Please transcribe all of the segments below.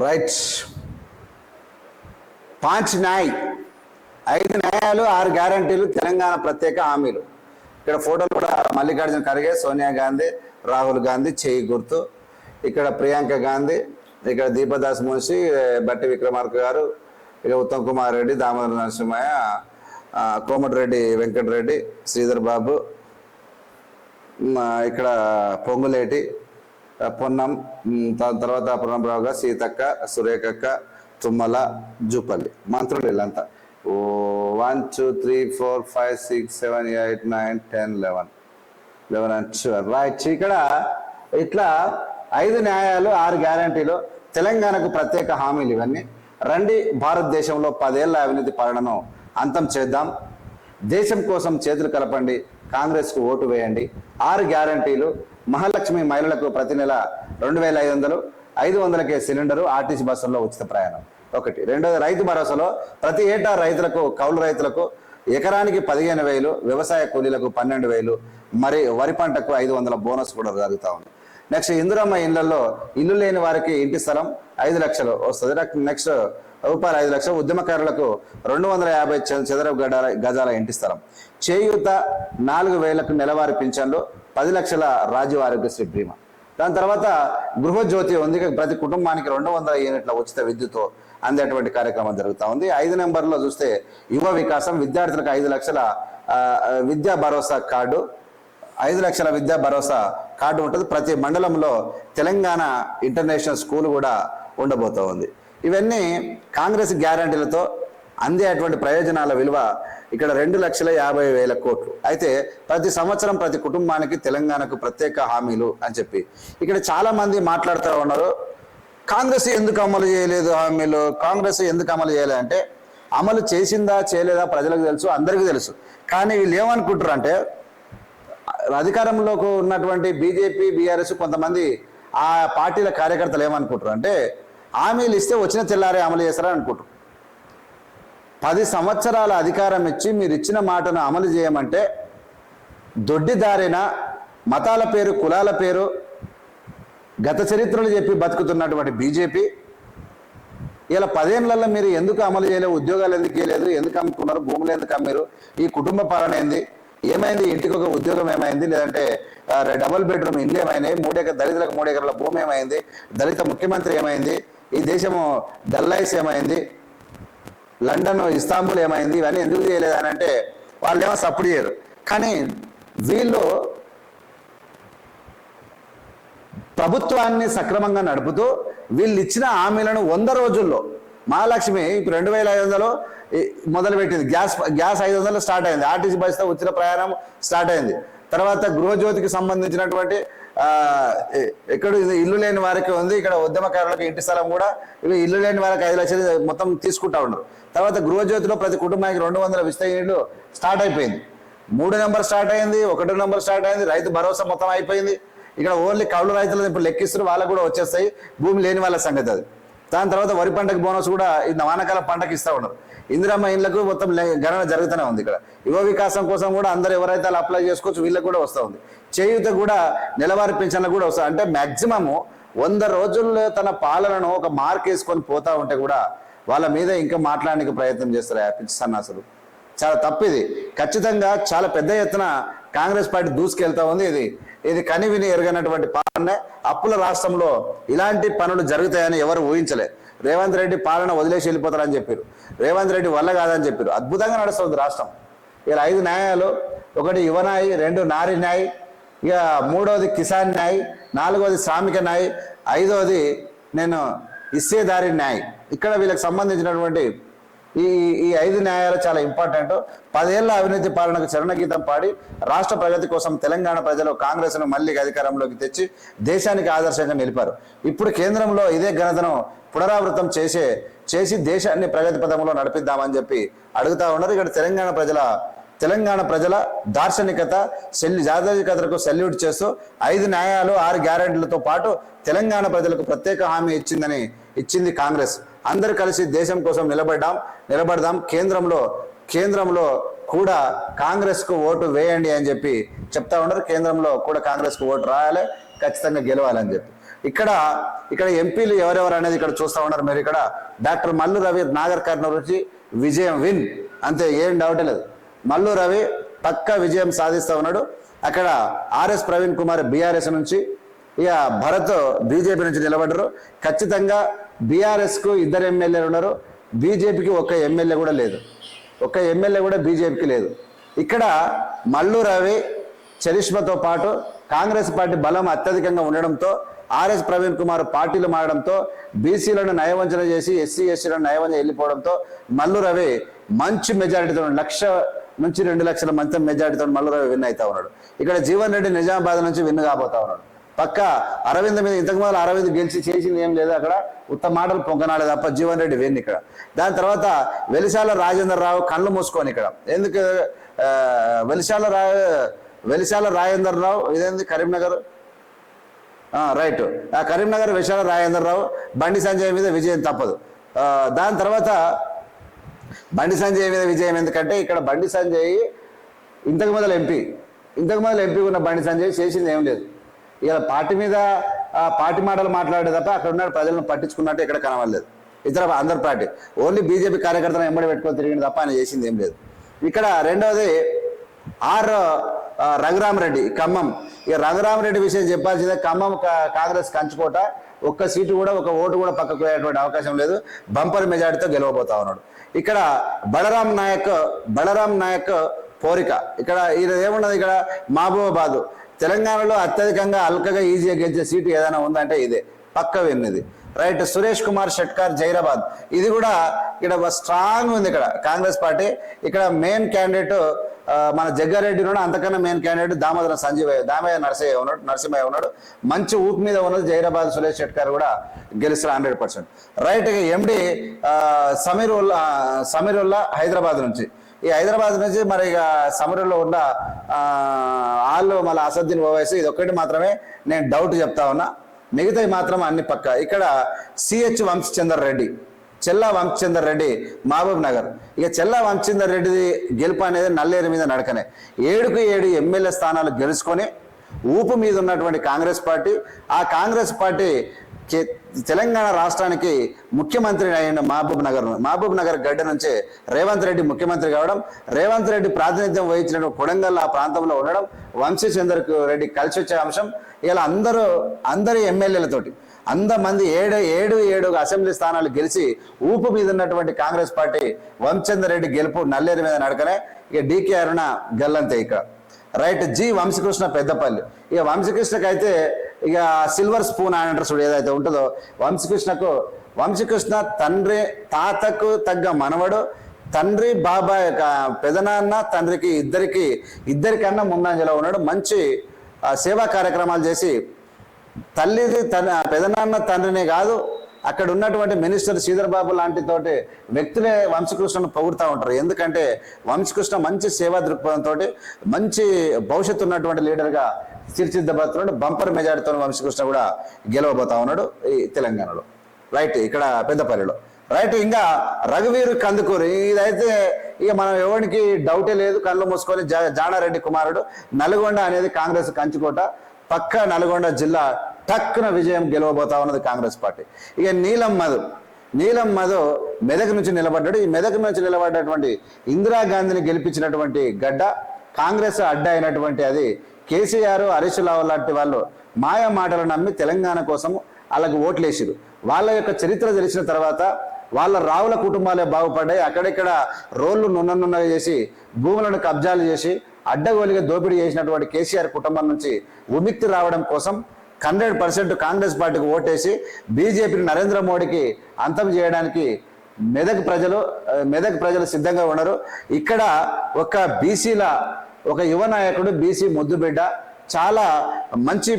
Right పాంచ్ NYAY. ఐదు న్యాయాలు ఆరు గ్యారంటీలు తెలంగాణ ప్రత్యేక హామీలు. ఇక్కడ ఫోటోలు కూడా మల్లికార్జున ఖర్గే సోనియా గాంధీ రాహుల్ గాంధీ చేయి గుర్తు. ఇక్కడ ప్రియాంక గాంధీ ఇక్కడ దీపదాస్ మున్షి బట్టి విక్రమార్క గారు ఇక ఉత్తమ్ కుమార్ రెడ్డి దామోదర నరసింహయ్య కోమటిరెడ్డి వెంకటరెడ్డి శ్రీధర్ బాబు ఇక్కడ పొంగులేటి పొన్నం దాని తర్వాత పొన్నంరావు గారు సీతక్క సురేఖక్క తుమ్మల జూపల్లి. మంత్రులు వీళ్ళంతా. ఓ one two three four five six seven eight nine ten eleven eleven and twelve right ఇక్కడ ఇట్లా ఐదు న్యాయాలు ఆరు గ్యారంటీలు తెలంగాణకు ప్రత్యేక హామీలు ఇవన్నీ. రండి భారతదేశంలో పదేళ్ళ అవినీతి పాలనను అంతం చేద్దాం. దేశం కోసం చేతులు కలపండి కాంగ్రెస్కు ఓటు వేయండి. ఆరు గ్యారంటీలు మహాలక్ష్మి మహిళలకు ప్రతి నెల రెండు వేల ఐదు వందలు ఐదు వందలకే సిలిండరు ఆర్టీసీ బస్సుల్లో ఉచిత ప్రయాణం. ఒకటి. రెండోది రైతు భరోసాలో ప్రతి ఏటా రైతులకు కౌలు రైతులకు ఎకరానికి పదిహేను వేలు వ్యవసాయ కూలీలకు పన్నెండు వేలు మరి వరి పంటకు ఐదు వందల బోనస్ కూడా జరుగుతూ ఉంది. నెక్స్ట్ ఇందిరమ్మ ఇళ్ళలో ఇల్లు లేని వారికి ఇంటి స్థలం ఐదు లక్షలు వస్తుంది. నెక్స్ట్ రూపాయలు ఐదు లక్షలు. ఉద్యమకారులకు రెండు వందల యాభై చదరపు గడాల గజాల ఇంటి స్థలం. చేయూత నాలుగు వేలకు నెలవారీ పింఛన్లు పది లక్షల రాజీవ్ ఆరోగ్యశ్రీ బీమా. దాని తర్వాత గృహజ్యోతి ఉంది ప్రతి కుటుంబానికి రెండు వందల యూనిట్ల ఉచిత విద్యుత్ అందేటువంటి కార్యక్రమం జరుగుతూ ఉంది. ఐదు నెంబర్లో చూస్తే యువ వికాసం విద్యార్థులకు ఐదు లక్షల విద్యా భరోసా కార్డు ఐదు లక్షల విద్యా భరోసా కార్డు ఉంటుంది. ప్రతి మండలంలో తెలంగాణ ఇంటర్నేషనల్ స్కూల్ కూడా ఉండబోతూ ఉంది. ఇవన్నీ కాంగ్రెస్ గ్యారంటీలతో అందేటువంటి ప్రయోజనాల విలువ ఇక్కడ రెండు లక్షల యాభై వేల కోట్లు. అయితే ప్రతి సంవత్సరం ప్రతి కుటుంబానికి తెలంగాణకు ప్రత్యేక హామీలు అని చెప్పి. ఇక్కడ చాలా మంది మాట్లాడుతూ ఉన్నారు కాంగ్రెస్ ఎందుకు అమలు చేయలేదు హామీలు? కాంగ్రెస్ ఎందుకు అమలు చేయలేదు అంటే అమలు చేసిందా చేయలేదా ప్రజలకు తెలుసు అందరికీ తెలుసు. కానీ వీళ్ళు ఏమనుకుంటారు అంటే అధికారంలోకి ఉన్నటువంటి బీజేపీ బీఆర్ఎస్ కొంతమంది ఆ పార్టీల కార్యకర్తలు ఏమనుకుంటారు అంటే హామీలు ఇస్తే వచ్చిన తెల్లారే అమలు చేస్తారని అనుకుంటారు పది సంవత్సరాల అధికారం ఇచ్చి మీరు ఇచ్చిన మాటను అమలు చేయమంటే దొడ్డిదారిన మతాల పేరు కులాల పేరు గత చరిత్రలు చెప్పి బతుకుతున్నటువంటి బీజేపీ ఇలా పదేళ్ళలో మీరు ఎందుకు అమలు చేయలేదు ఉద్యోగాలు ఎందుకు చేయలేదు ఎందుకు అమ్ముకున్నారు భూములు ఎందుకు అమ్మారు ఈ కుటుంబ పాలన ఏంది ఏమైంది ఇంటికి ఒక ఉద్యోగం ఏమైంది లేదంటే డబుల్ బెడ్రూమ్ ఇల్లు ఏమైనాయి మూడెకర దళితులకు మూడెకరాల భూమి ఏమైంది దళిత ముఖ్యమంత్రి ఏమైంది ఈ దేశము డల్లైస్ ఏమైంది లండన్ ఇస్తాంబుల్ ఏమైంది? ఇవన్నీ ఎందుకు చేయలేదు అని అంటే వాళ్ళు ఏమో సపోర్ట్ చేయరు. కానీ వీళ్ళు ప్రభుత్వాన్ని సక్రమంగా నడుపుతూ వీళ్ళు ఇచ్చిన హామీలను వంద రోజుల్లో మహాలక్ష్మి ఇప్పుడు రెండు వేల ఐదు వందలు మొదలుపెట్టింది. గ్యాస్ గ్యాస్ ఐదు వందలు స్టార్ట్ అయింది. ఆర్టీసీ బస్సుతో ఉచిత ప్రయాణం స్టార్ట్ అయింది. తర్వాత గృహజ్యోతికి సంబంధించినటువంటి ఎక్కడ ఇది ఇల్లు లేని వారికి ఉంది. ఇక్కడ ఉద్యమకారులకు ఇంటి స్థలం కూడా. ఇవి ఇల్లు లేని వారికి ఐదు లక్షలు మొత్తం తీసుకుంటా ఉన్నారు. తర్వాత గృహజ్యోతిలో ప్రతి కుటుంబానికి రెండు వందల విస్త యూనిట్లు స్టార్ట్ అయిపోయింది. మూడు నెంబర్ స్టార్ట్ అయింది ఒకటో నెంబర్ స్టార్ట్ అయింది రైతు భరోసా మొత్తం అయిపోయింది. ఇక్కడ ఓన్లీ కౌలు రైతులు ఇప్పుడు లెక్కిస్తారు వాళ్ళకు కూడా వచ్చేస్తాయి. భూమి లేని వాళ్ళ సంగతి అది. దాని తర్వాత వరి పంటకు బోనస్ కూడా ఇది వానకాల పంటకి ఇస్తూ ఉన్నారు. ఇందిరమ్మ ఇండ్లకు మొత్తం గణన జరుగుతూనే ఉంది ఇక్కడ. యువ వికాసం కోసం కూడా అందరూ ఎవరైతే అలా అప్లై చేసుకోవచ్చు వీళ్ళకి కూడా వస్తూ ఉంది. చేయూత కూడా నెలవారీ పెన్షన్లు కూడా వస్తుంది అంటే మాక్సిమము వంద రోజుల్లో తన పాలనను ఒక మార్క్ వేసుకొని పోతా ఉంటే కూడా వాళ్ళ మీద ఇంకా మాట్లాడడానికి ప్రయత్నం చేస్తారు ఆ పిచ్చి సన్నాసులు. చాలా తప్పిది ఖచ్చితంగా చాలా పెద్ద ఎత్తున కాంగ్రెస్ పార్టీ దూసుకెళ్తా ఉంది ఇది. ఇది కనివిని ఎరగనటువంటి పాలనే అప్పుల రాష్ట్రంలో ఇలాంటి పనులు జరుగుతాయని ఎవరు ఊహించలే. రేవంత్ రెడ్డి పాలన వదిలేసి వెళ్ళిపోతారని చెప్పారు. రేవంత్ రెడ్డి వల్ల కాదని చెప్పారు. అద్భుతంగా నడుస్తుంది రాష్ట్రం. ఇలా ఐదు న్యాయాలు ఒకటి యువనాయి రెండు నారి న్యాయ్ ఇక మూడవది కిసాన్ న్యాయ్ నాలుగవది శ్రామిక న్యాయ్ ఐదవది నేను ఇస్సేదారి న్యాయ్. ఇక్కడ వీళ్ళకి సంబంధించినటువంటి ఈ ఈ ఐదు న్యాయాలు చాలా ఇంపార్టెంట్ పదేళ్ళ అవినీతి పాలనకు చరణగీతం పాడి రాష్ట్ర ప్రగతి కోసం తెలంగాణ ప్రజలు కాంగ్రెస్ను మళ్ళీ అధికారంలోకి తెచ్చి దేశానికి ఆదర్శంగా నిలిపారు. ఇప్పుడు కేంద్రంలో ఇదే ఘనతను పునరావృతం చేసే చేసి దేశాన్ని ప్రగతి పథంలో నడిపిద్దామని చెప్పి అడుగుతా ఉన్నారు. ఇక్కడ తెలంగాణ ప్రజల తెలంగాణ ప్రజల దార్శనికత సెల్ జాతీయకతకు సెల్యూట్ చేస్తూ ఐదు న్యాయాలు ఆరు గ్యారెంటీలతో పాటు తెలంగాణ ప్రజలకు ప్రత్యేక హామీ ఇచ్చిందని ఇచ్చింది కాంగ్రెస్. అందరు కలిసి దేశం కోసం నిలబడ్డాం నిలబడదాం. కేంద్రంలో కేంద్రంలో కూడా కాంగ్రెస్కు ఓటు వేయండి అని చెప్పి చెప్తా ఉన్నారు. కేంద్రంలో కూడా కాంగ్రెస్కు ఓటు రాయాలి ఖచ్చితంగా గెలవాలని చెప్పి. ఇక్కడ ఇక్కడ ఎంపీలు ఎవరెవరు అనేది ఇక్కడ చూస్తా ఉన్నారు మీరు ఇక్కడ. డాక్టర్ మల్లు రవి నాగర్ కర్నూలు నుంచి విజయం విన్. అంతే ఏం డౌట్ లేదు. మల్లు రవి పక్క విజయం సాధిస్తూ ఉన్నాడు. అక్కడ ఆర్ఎస్ ప్రవీణ్ కుమార్ బీఆర్ఎస్ నుంచి ఇక భరత్ బీజేపీ నుంచి నిలబడ్డారు. ఖచ్చితంగా బీఆర్ఎస్కు ఇద్దరు ఎమ్మెల్యేలు ఉన్నారు. బీజేపీకి ఒక్క ఎమ్మెల్యే కూడా లేదు. ఒక్క ఎమ్మెల్యే కూడా బీజేపీకి లేదు. ఇక్కడ మల్లు రవి చరిష్మతో పాటు కాంగ్రెస్ పార్టీ బలం అత్యధికంగా ఉండడంతో ఆర్ఎస్ ప్రవీణ్ కుమార్ పార్టీలు మారడంతో బీసీలను నయవంచన చేసి ఎస్సీ ఎస్సీలను నయవంచన వెళ్ళిపోవడంతో మల్లు రవి మంచి మెజారిటీతో లక్ష నుంచి రెండు లక్షల మంచి మెజారిటీతో మల్లు రవి విన్ అవుతా ఉన్నాడు. ఇక్కడ జీవన్ రెడ్డి నిజామాబాద్ నుంచి విన్ కాబోతా ఉన్నాడు. పక్క అరవింద్ మీద ఇంతకు ముందు అరవింద్ గెలిచి చేసింది ఏం లేదు అక్కడ. ఉత్త మాటలు పొంగనాలే తప్ప జీవన్ రెడ్డి వేణి ఇక్కడ. దాని తర్వాత వెలిశాల రాజేందర్ రావు కళ్ళు మూసుకొని ఇక్కడ. ఎందుకు వెలిశాల రా వెలిశాల రాజేందర్ రావు ఇదేంది కరీంనగర్? రైట్ ఆ కరీంనగర్ విశాల రాజేందర్ రావు బండి సంజయ్ మీద విజయం తప్పదు. దాని తర్వాత బండి సంజయ్ మీద విజయం ఎందుకంటే ఇక్కడ బండి సంజయ్ ఇంతకు మొదలు ఎంపీ. ఇంతకు మొదలు ఎంపీ ఉన్న బండి సంజయ్ చేసింది ఏం లేదు. ఇలా పార్టీ మీద పార్టీ మాటలు మాట్లాడే తప్ప అక్కడ ఉన్న ప్రజలను పట్టించుకున్నట్టు ఇక్కడ కనవలేదు ఇతర అందరి పార్టీ. ఓన్లీ బీజేపీ కార్యకర్తలను ఎంబడి పెట్టుకొని తిరిగింది తప్ప ఆయన చేసింది ఏం లేదు. ఇక్కడ రెండవది ఆర్ రఘురామరెడ్డి ఖమ్మం. ఇక రఘురామరెడ్డి విషయం చెప్పాల్సిందే ఖమ్మం కాంగ్రెస్ కంచుకోట ఒక్క సీటు కూడా ఒక ఓటు కూడా పక్కకు పోయేటువంటి అవకాశం లేదు. బంపర్ మెజార్టీతో గెలవబోతా ఉన్నాడు. ఇక్కడ బలరాం నాయక్ బలరాం నాయక్ పోరిక ఇక్కడ ఇది ఏమున్నది ఇక్కడ? మహబూబాబాద్. తెలంగాణలో అత్యధికంగా అల్కగా ఈజీగా గెలిచే సీటు ఏదైనా ఉందంటే ఇదే. పక్క విన్నది. రైట్ సురేష్ కుమార్ షెట్కార్ జైరాబాద్. ఇది కూడా ఇక్కడ స్ట్రాంగ్ ఉంది ఇక్కడ. కాంగ్రెస్ పార్టీ. ఇక్కడ మెయిన్ క్యాండిడేట్ మన జగ్గారెడ్డి ఉన్నాడు. అంతకన్నా మెయిన్ క్యాండిడేట్ దామోదర సంజీవయ్య. దామయ్య నరసయ్య ఉన్నాడు నరసింహయ్య ఉన్నాడు. మంచి ఊపు మీద ఉన్నది జైరాబాద్ సురేష్ షెట్కార్ కూడా గెలుస్తారు hundred percent. Right MD Sameerullah Sameerullah Hyderabad నుంచి. ఈ హైదరాబాద్ నుంచి మరి ఇక సమరంలో ఉన్న వాళ్ళు మళ్ళీ అసద్దీన్ ఓవైసీ ఇది ఒక్కటి మాత్రమే నేను డౌట్ చెప్తా ఉన్నా. మిగతావి మాత్రం అన్ని పక్క. ఇక్కడ సిహెచ్ వంశచందర్ రెడ్డి చెల్లా వంశచందర్ రెడ్డి మహబూబ్ నగర్. ఇక చెల్లా వంశచందర్ రెడ్డిది గెలుపు అనేది నల్లేరు మీద నడకనే. ఏడుకు ఏడు ఎమ్మెల్యే స్థానాలు గెలుచుకొని ఊపు మీద ఉన్నటువంటి కాంగ్రెస్ పార్టీ ఆ కాంగ్రెస్ పార్టీ తెలంగాణ రాష్ట్రానికి ముఖ్యమంత్రి అయిన మహబూబ్ నగర్ మహబూబ్ నగర్ గడ్డ నుంచి రేవంత్ రెడ్డి ముఖ్యమంత్రి కావడం రేవంత్ రెడ్డి ప్రాతినిధ్యం వహించిన కొడంగల్ ఆ ప్రాంతంలో ఉండడం వంశీచందర్ రెడ్డి కలిసి వచ్చే అంశం. ఇలా అందరూ అందరి ఎమ్మెల్యేలతోటి అందమంది ఏడు ఏడు ఏడు అసెంబ్లీ స్థానాలు గెలిచి ఊపు మీద ఉన్నటువంటి కాంగ్రెస్ పార్టీ వంశచందర్ రెడ్డి గెలుపు నల్లేరు మీద నడకనే ఇక డీకే అరుణ గల్లంతే ఇక్కడ రైట్ జి వంశకృష్ణ పెద్దపల్లి. ఇక వంశకృష్ణకైతే అయితే ఇక సిల్వర్ స్పూన్ అని అంటారు చూడు ఏదైతే ఉంటుందో. వంశకృష్ణకు వంశకృష్ణ తండ్రి తాతకు తగ్గ మనవడు తండ్రి బాబాయ్ యొక్క పెదనాన్న తండ్రికి ఇద్దరికి ఇద్దరికన్నా ముందంజలో ఉన్నాడు. మంచి సేవా కార్యక్రమాలు చేసి తల్లిది తన పెదనాన్న తండ్రినే కాదు అక్కడ ఉన్నటువంటి మినిస్టర్ శ్రీధర్ బాబు లాంటి తోటి వ్యక్తులే వంశకృష్ణను పొగుడుతూ ఉంటారు. ఎందుకంటే వంశకృష్ణ మంచి సేవా దృక్పథంతో మంచి భవిష్యత్తు ఉన్నటువంటి లీడర్గా తీర్చిదిద్దబోతున్నాడు. బంపర్ మెజారిటీతో వంశకృష్ణ కూడా గెలవబోతా ఉన్నాడు ఈ తెలంగాణలో. రైట్ ఇక్కడ పెద్దపల్లిలో. రైట్ ఇంకా రఘువీరు కందుకూరు. ఇదైతే ఇక మనం ఎవరికి డౌటే లేదు. కళ్ళు మూసుకొని జా జానారెడ్డి కుమారుడు. నల్గొండ అనేది కాంగ్రెస్ కంచుకోట. పక్క నల్గొండ జిల్లా టక్కున విజయం గెలవబోతా ఉన్నది కాంగ్రెస్ పార్టీ. ఇక నీలం మధు. నీలం మధు మెదక్ నుంచి నిలబడ్డాడు. ఈ మెదక్ నుంచి నిలబడ్డటువంటి ఇందిరాగాంధీని గెలిపించినటువంటి గడ్డ కాంగ్రెస్ అడ్డ అయినటువంటి అది కేసీఆర్ హరీష్ రావు లాంటి వాళ్ళు మాయ మాటలు నమ్మి తెలంగాణ కోసం వాళ్ళకి ఓట్లేసిరు. వాళ్ళ యొక్క చరిత్ర తెలిసిన తర్వాత వాళ్ళ రావుల కుటుంబాలే బాగుపడ్డాయి. అక్కడిక్కడ నున్న నున్ననున్నగా చేసి భూములను కబ్జాలు చేసి అడ్డగోలిగా దోపిడీ చేసినటువంటి కేసీఆర్ కుటుంబం నుంచి ఉమిక్తి రావడం కోసం హండ్రెడ్ పర్సెంట్ కాంగ్రెస్ పార్టీకి ఓటేసి బీజేపీని నరేంద్ర మోడీకి అంతం చేయడానికి మెదక్ ప్రజలు మెదక్ ప్రజలు సిద్ధంగా ఉన్నారు. ఇక్కడ ఒక బీసీల ఒక యువ నాయకుడు బీసీ ముద్దుబిడ్డ చాలా మంచి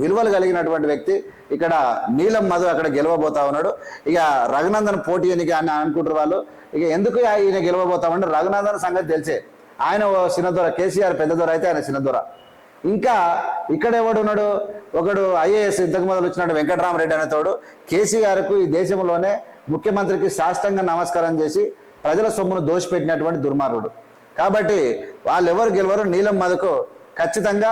విలువలు కలిగినటువంటి వ్యక్తి. ఇక్కడ నీలం మధు అక్కడ గెలవబోతా ఉన్నాడు. ఇక రఘునందన్ పోటీ అని అని అనుకుంటారు వాళ్ళు. ఇక ఎందుకు ఈయన గెలవబోతామంటే రఘునందన్ సంగతి తెలిసే. ఆయన ఓ చిన్నదొర కేసీఆర్ పెద్దదొర అయితే ఆయన చిన్నదొర. ఇంకా ఇక్కడ ఎవడు ఉన్నాడు? ఒకడు ఐఏఎస్ ఇంతకు మొదలు వచ్చినాడు వెంకటరామరెడ్డి అనే తోడు. కేసీఆర్కు ఈ దేశంలోనే ముఖ్యమంత్రికి సాష్టంగా నమస్కారం చేసి ప్రజల సొమ్మును దోషిపెట్టినటువంటి దుర్మార్గుడు. కాబట్టి వాళ్ళు ఎవరు గెలవరు నీలం మధుకు ఖచ్చితంగా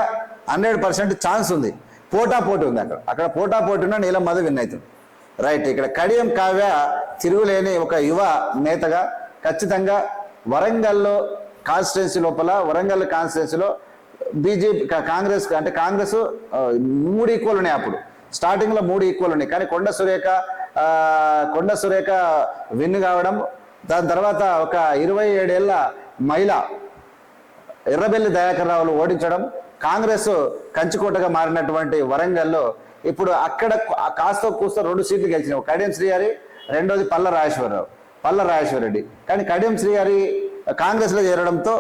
హండ్రెడ్ పర్సెంట్ ఛాన్స్ ఉంది. పోటా పోటీ ఉంది అక్కడ. అక్కడ పోటా పోటీ ఉన్న నీలం మధు విన్ అవుతుంది. రైట్ ఇక్కడ కడియం కావ్య తిరుగులేని ఒక యువ నేతగా ఖచ్చితంగా వరంగల్లో కాన్స్టిట్యున్సీ లోపల వరంగల్ కాన్స్టిట్యున్సీలో బీజేపీ కాంగ్రెస్ అంటే కాంగ్రెస్ మూడు ఈక్వల్ ఉన్నాయి అప్పుడు. స్టార్టింగ్లో మూడు ఈక్వల్ ఉన్నాయి. కానీ కొండ సురేఖ కొండ సురేఖ విన్ కావడం దాని తర్వాత ఒక ఇరవై ఏడేళ్ళ మహిళ ఎర్రబెల్లి దయాకర్ రావులు ఓడించడం కాంగ్రెస్ కంచుకోటగా మారినటువంటి వరంగల్లో ఇప్పుడు అక్కడ ఆ కాస్త కూస్తో రెండు సీట్లు గెలిచినాయి. కడియం శ్రీహరి రెండోది పల్ల రాజేశ్వరరావు పల్ల రాజేశ్వరరెడ్డి. కానీ కడియం శ్రీహరి కాంగ్రెస్లో చేరడంతో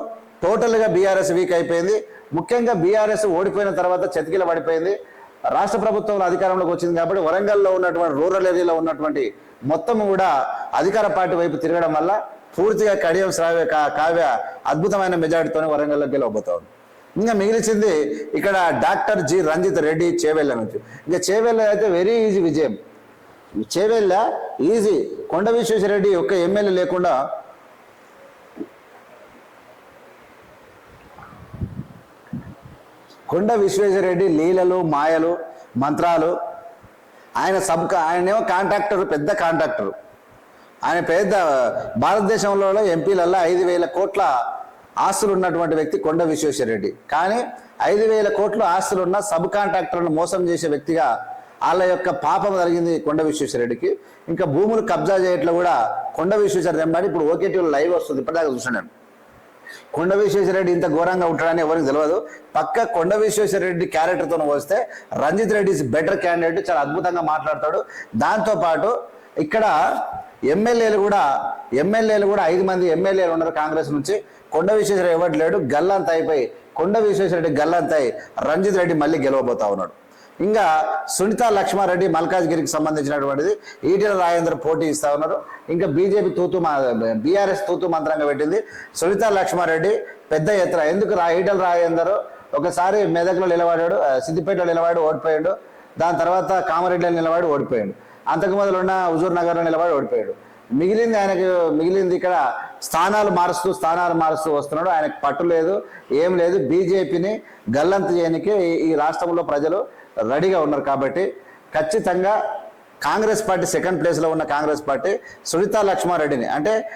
టోటల్గా బీఆర్ఎస్ వీక్ అయిపోయింది. ముఖ్యంగా బీఆర్ఎస్ ఓడిపోయిన తర్వాత చతికిల పడిపోయింది. రాష్ట్ర ప్రభుత్వంలో అధికారంలోకి వచ్చింది కాబట్టి వరంగల్లో ఉన్నటువంటి రూరల్ ఏరియాలో ఉన్నటువంటి మొత్తం కూడా అధికార పార్టీ వైపు తిరగడం వల్ల పూర్తిగా కడియం శ్రావ్య కావ్య అద్భుతమైన మెజారిటీతోనే వరంగల్లో గెలవబోతా ఉంది ఇంకా మిగిలిచింది ఇక్కడ డాక్టర్ జి. రంజిత్ రెడ్డి చేవెళ్ళ నుంచి. ఇంకా చేవెళ్ళ అయితే వెరీ ఈజీ విజయం. చేవెళ్ళ ఈజీ. కొండ విశ్వేశ్వరరెడ్డి ఒక్క ఎమ్మెల్యే లేకుండా కొండ విశ్వేశ్వరరెడ్డి లీలలు మాయలు మంత్రాలు. ఆయన సబ్ ఆయనేమో కాంట్రాక్టర్ పెద్ద కాంట్రాక్టర్. ఆయన పెద్ద భారతదేశంలో ఎంపీలల్లో ఐదు వేల కోట్ల ఆస్తులు ఉన్నటువంటి వ్యక్తి కొండ విశ్వేశ్వరరెడ్డి. కానీ ఐదు వేల కోట్ల ఆస్తులున్న సబ్ కాంట్రాక్టర్లను మోసం చేసే వ్యక్తిగా వాళ్ళ యొక్క పాపం జరిగింది కొండ విశ్వేశ్వరరెడ్డికి. ఇంకా భూములు కబ్జా చేయట్లో కూడా కొండ విశ్వేశ్వర వెంబడి ఇప్పుడు ఓకేటీలో లైవ్ వస్తుంది. ఇప్పటిదాకా చూసాను కొండ విశ్వేశ్వరరెడ్డి ఇంత ఘోరంగా ఉంటాడని ఎవరికి తెలియదు. పక్క కొండ విశ్వేశ్వరరెడ్డి క్యారెక్టర్తో వస్తే Ranjith Reddy is better candidate చాలా అద్భుతంగా మాట్లాడతాడు. దాంతోపాటు ఇక్కడ ఎమ్మెల్యేలు కూడా ఎమ్మెల్యేలు కూడా ఐదు మంది ఎమ్మెల్యేలు ఉన్నారు కాంగ్రెస్ నుంచి. కొండ విశ్వేశ్వర ఎవరు లేడు గల్లంత అయిపోయి కొండ విశ్వేశ్వరరెడ్డి గల్లంత అయి రంజిత్ రెడ్డి మళ్ళీ గెలవబోతా ఉన్నాడు. ఇంకా సునీత లక్ష్మారెడ్డి మల్కాజ్గిరికి సంబంధించినటువంటిది ఈటెల రాజేందర్ పోటీ ఇస్తా ఉన్నారు. ఇంకా బీజేపీ తూతు బీఆర్ఎస్ తూతు మంత్రంగా పెట్టింది. సునీత లక్ష్మారెడ్డి పెద్ద ఎత్తున ఎందుకు రా ఈటెల రాజేందర్ ఒకసారి మెదక్లో నిలబడాడు సిద్దిపేటలో నిలబడి ఓడిపోయాడు. దాని తర్వాత కామారెడ్డిలో నిలబడి ఓడిపోయాడు. అంతకు మొదలు ఉన్న హుజూర్ నగర్లో నిలబడి ఓడిపోయాడు. మిగిలింది ఆయనకు మిగిలింది ఇక్కడ స్థానాలు మారుస్తూ స్థానాలు మారుస్తూ వస్తున్నాడు. ఆయనకు పట్టు లేదు ఏం లేదు. బీజేపీని గల్లంతు చేయడానికి ఈ- రాష్ట్రంలో ప్రజలు రెడీగా ఉన్నారు కాబట్టి ఖచ్చితంగా కాంగ్రెస్ పార్టీ సెకండ్ ప్లేస్లో ఉన్న కాంగ్రెస్ పార్టీ సునీతా లక్ష్మారెడ్డిని. అంటే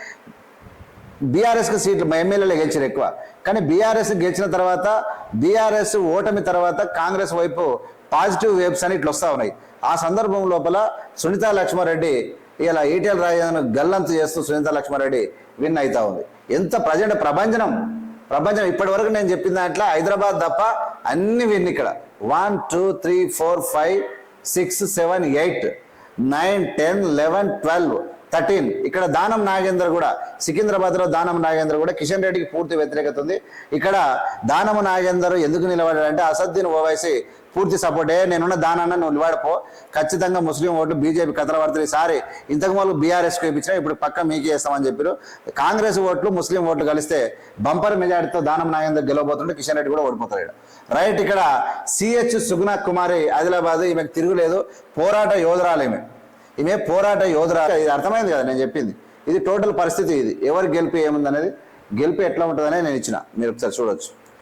బీఆర్ఎస్కి సీట్లు ఎమ్మెల్యేలు గెలిచారు ఎక్కువ. కానీ బీఆర్ఎస్ గెలిచిన తర్వాత బీఆర్ఎస్ ఓటమి తర్వాత కాంగ్రెస్ వైపు పాజిటివ్ వేవ్స్ అని ఇట్లా వస్తూ ఉన్నాయి. ఆ సందర్భం లోపల సునీత లక్ష్మారెడ్డి ఇలా ఈటెల రాజాను గల్లంతు చేస్తూ సునీతా లక్ష్మారెడ్డి విన్ అవుతా ఉంది. ఎంత ప్రజెంట్ ప్రభంజనం? ప్రపంచం ఇప్పటి వరకు నేను చెప్పిన దాంట్లో హైదరాబాద్ తప్ప అన్ని విన్ ఇక్కడ. One two three four five six seven eight nine ten eleven twelve thirteen. ఇక్కడ దానం నాగేంద్ర కూడా సికింద్రాబాద్లో దానం నాగేంద్ర కూడా కిషన్ రెడ్డికి పూర్తి వ్యతిరేకత ఉంది. ఇక్కడ దానం నాగేందర్ ఎందుకు నిలబడాడంటే అసద్దీన్ ఓవైసీ పూర్తి సపోర్టే. నేనున్న దానన్న నువ్వు నిలబడిపో ఖచ్చితంగా ముస్లిం ఓట్లు బీజేపీ కథల పడుతుంది సారి ఇంతకు మొదలు బీఆర్ఎస్కి ఇప్పించినా ఇప్పుడు పక్క మీకే చేస్తామని చెప్పారు కాంగ్రెస్ ఓట్లు ముస్లిం ఓట్లు కలిస్తే బంపర్ మెజార్టీతో దానం నాగేందర్ గెలవబోతుంటే కిషన్ రెడ్డి కూడా ఓడిపోతాడు. రైట్ ఇక్కడ సిహెచ్ సుగుణ కుమారి ఆదిలాబాద్ ఈమెకు తిరుగులేదు. పోరాట యోధురాలు ఈమె. ఈమె పోరాట యోధురాలు. ఇది అర్థమైంది కదా నేను చెప్పింది. ఇది టోటల్ పరిస్థితి ఇది. ఎవరు గెలిపి ఏముంది అనేది గెలిపి ఎట్లా ఉంటుందనే నేను ఇచ్చిన. మీరు ఒకసారి చూడొచ్చు.